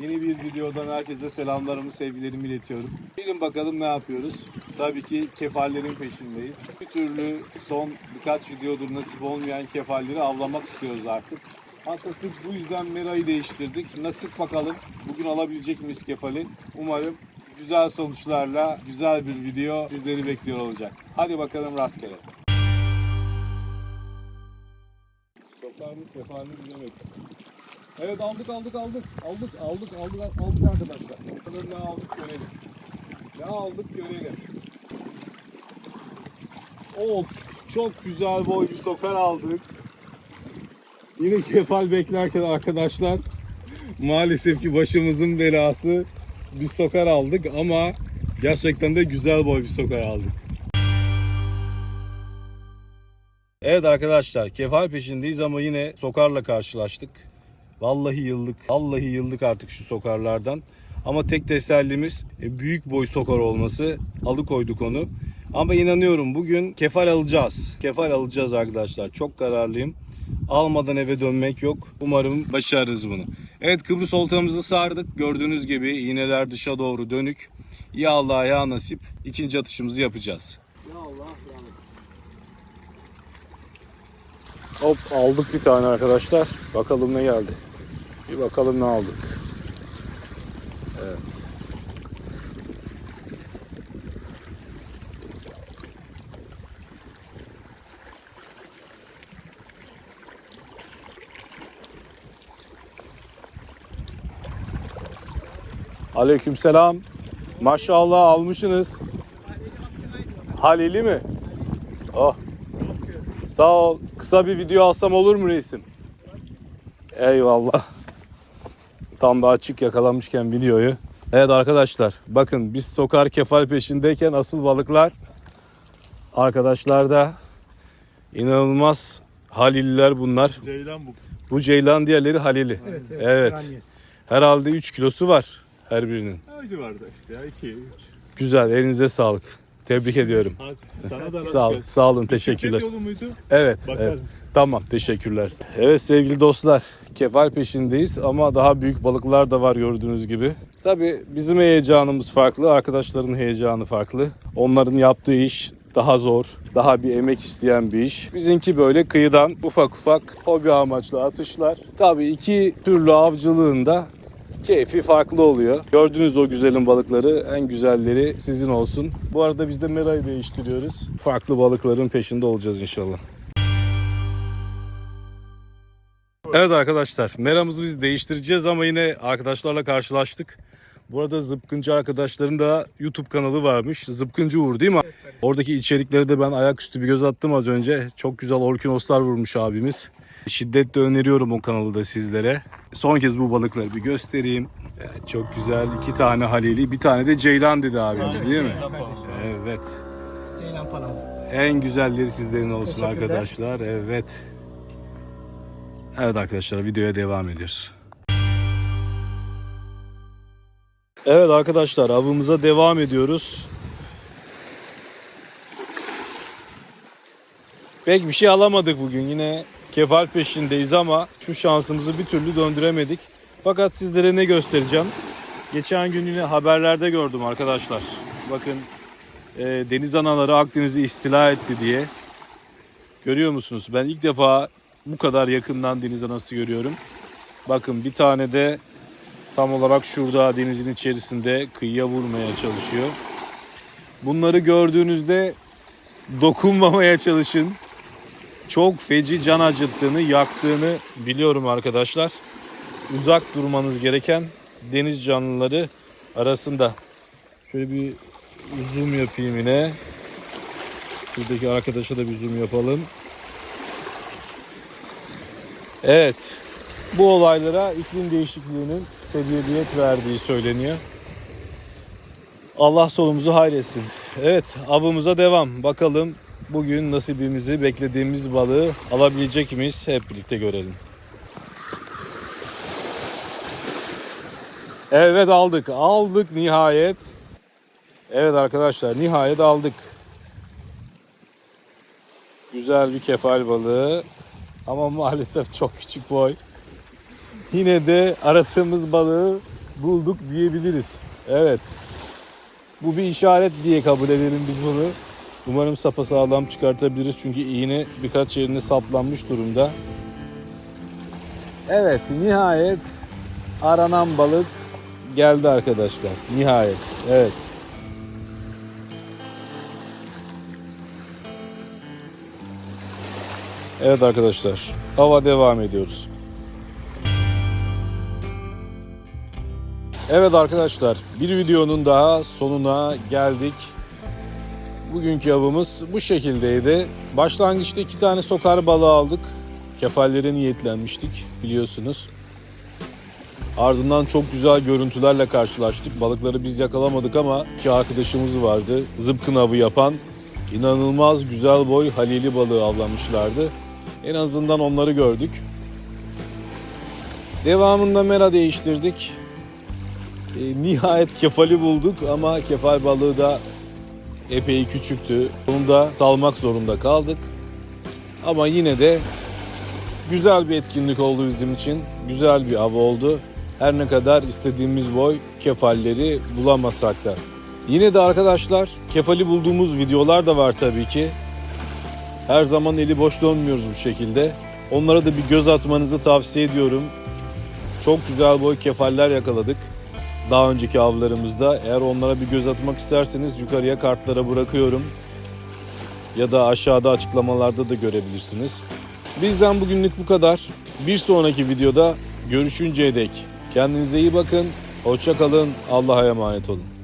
Yeni bir videodan herkese selamlarımı, sevgilerimi iletiyorum. Bilin bakalım ne yapıyoruz. Tabii ki kefallerin peşindeyiz. Bir türlü son birkaç videodur nasip olmayan kefalleri avlamak istiyoruz artık. Hatta sırf bu yüzden merayı değiştirdik. Nasip bakalım bugün alabilecek miyiz kefali? Umarım güzel sonuçlarla güzel bir video sizleri bekliyor olacak. Hadi bakalım rastgele. Sokağın kefalini bilemedik. Evet aldık aldık aldık. Aldık aldık aldık aldık arkadaşlar. Bakalım ne aldık görelim. Ne aldık görelim. Of çok güzel boy bir sokar aldık. Yine kefal beklerken arkadaşlar maalesef ki başımızın belası bir sokar aldık ama gerçekten de güzel boy bir sokar aldık. Evet arkadaşlar kefal peşindeyiz ama yine sokarla karşılaştık. Vallahi yıldık. Vallahi yıldık artık şu sokarlardan. Ama tek tesellimiz e, büyük boy sokar olması. Alıkoyduk onu. Ama inanıyorum bugün kefal alacağız. Kefal alacağız arkadaşlar. Çok kararlıyım. Almadan eve dönmek yok. Umarım başarırız bunu. Evet Kıbrıs oltamızı sardık. Gördüğünüz gibi iğneler dışa doğru dönük. Ya Allah ya nasip. İkinci atışımızı yapacağız. Ya Allah ya. Hop aldık bir tane arkadaşlar. Bakalım ne geldi. Bir bakalım ne aldık. Evet. Aleykümselam. Maşallah almışsınız. Halili mi? Oh. Sağ ol. Kısa bir video alsam olur mu reisim? Eyvallah. Tam da açık yakalamışken videoyu. Evet arkadaşlar bakın biz sokar kefal peşindeyken asıl balıklar arkadaşlarda inanılmaz haliller bunlar. Ceylan bu. Bu ceylan diğerleri halili. Evet. Evet. Grannyes. Herhalde 3 kilosu var her birinin. O civarda işte ya 2 3. Güzel elinize sağlık. Tebrik ediyorum. Hadi sana da Sağ, rast sağ olun teşekkürler. Yolu muydu? Evet, evet. Tamam, teşekkürler. Evet sevgili dostlar, kefal peşindeyiz ama daha büyük balıklar da var gördüğünüz gibi. Tabii bizim heyecanımız farklı, arkadaşların heyecanı farklı. Onların yaptığı iş daha zor, daha bir emek isteyen bir iş. Bizimki böyle kıyıdan ufak ufak hobi amaçlı atışlar. Tabii iki türlü avcılığında keyfi farklı oluyor. Gördüğünüz o güzelim balıkları en güzelleri sizin olsun. Bu arada biz de merayı değiştiriyoruz. Farklı balıkların peşinde olacağız inşallah. Evet arkadaşlar meramızı biz değiştireceğiz ama yine arkadaşlarla karşılaştık. Bu arada Zıpkıncı arkadaşların da YouTube kanalı varmış. Zıpkıncı Uğur değil mi? Oradaki içerikleri de ben ayaküstü bir göz attım az önce. Çok güzel orkinoslar vurmuş abimiz. Şiddetle öneriyorum o kanalı da sizlere. Son kez bu balıkları bir göstereyim. Evet, çok güzel. iki tane halili, bir tane de ceylan dedi abimiz değil mi? Evet. Ceylan Panam. En güzelleri sizlerin olsun arkadaşlar. Evet. Evet arkadaşlar videoya devam ediyoruz. Evet arkadaşlar avımıza devam ediyoruz. Pek bir şey alamadık bugün. Yine kefal peşindeyiz ama şu şansımızı bir türlü döndüremedik. Fakat sizlere ne göstereceğim? Geçen gün yine haberlerde gördüm arkadaşlar. Bakın e, deniz anaları Akdeniz'i istila etti diye. Görüyor musunuz? Ben ilk defa bu kadar yakından deniz anası görüyorum. Bakın bir tane de tam olarak şurada denizin içerisinde kıyıya vurmaya çalışıyor. Bunları gördüğünüzde dokunmamaya çalışın. Çok feci can acıttığını, yaktığını biliyorum arkadaşlar. Uzak durmanız gereken deniz canlıları arasında. Şöyle bir zoom yapayım yine. Şuradaki arkadaşa da bir zoom yapalım. Evet. Bu olaylara iklim değişikliğinin sebebiyet verdiği söyleniyor. Allah solumuzu hayretsin. Evet avımıza devam. Bakalım bugün nasibimizi beklediğimiz balığı alabilecek miyiz? Hep birlikte görelim. Evet aldık. Aldık nihayet. Evet arkadaşlar nihayet aldık. Güzel bir kefal balığı. Ama maalesef çok küçük boy. Yine de aradığımız balığı bulduk diyebiliriz. Evet. Bu bir işaret diye kabul edelim biz bunu. Umarım sapasağlam çıkartabiliriz çünkü iğne birkaç yerine saplanmış durumda. Evet nihayet aranan balık geldi arkadaşlar. Nihayet. Evet. Evet arkadaşlar. Hava devam ediyoruz. Evet arkadaşlar, bir videonun daha sonuna geldik. Bugünkü avımız bu şekildeydi. Başlangıçta iki tane sokar balığı aldık. Kefallere niyetlenmiştik biliyorsunuz. Ardından çok güzel görüntülerle karşılaştık. Balıkları biz yakalamadık ama iki arkadaşımız vardı. Zıpkın avı yapan inanılmaz güzel boy halili balığı avlamışlardı. En azından onları gördük. Devamında mera değiştirdik. E, nihayet kefali bulduk ama kefal balığı da epey küçüktü. Onu da salmak zorunda kaldık. Ama yine de güzel bir etkinlik oldu bizim için. Güzel bir av oldu. Her ne kadar istediğimiz boy kefalleri bulamasak da. Yine de arkadaşlar kefali bulduğumuz videolar da var tabii ki. Her zaman eli boş dönmüyoruz bu şekilde. Onlara da bir göz atmanızı tavsiye ediyorum. Çok güzel boy kefaller yakaladık daha önceki avlarımızda. Eğer onlara bir göz atmak isterseniz yukarıya kartlara bırakıyorum. Ya da aşağıda açıklamalarda da görebilirsiniz. Bizden bugünlük bu kadar. Bir sonraki videoda görüşünceye dek kendinize iyi bakın. Hoşça kalın. Allah'a emanet olun.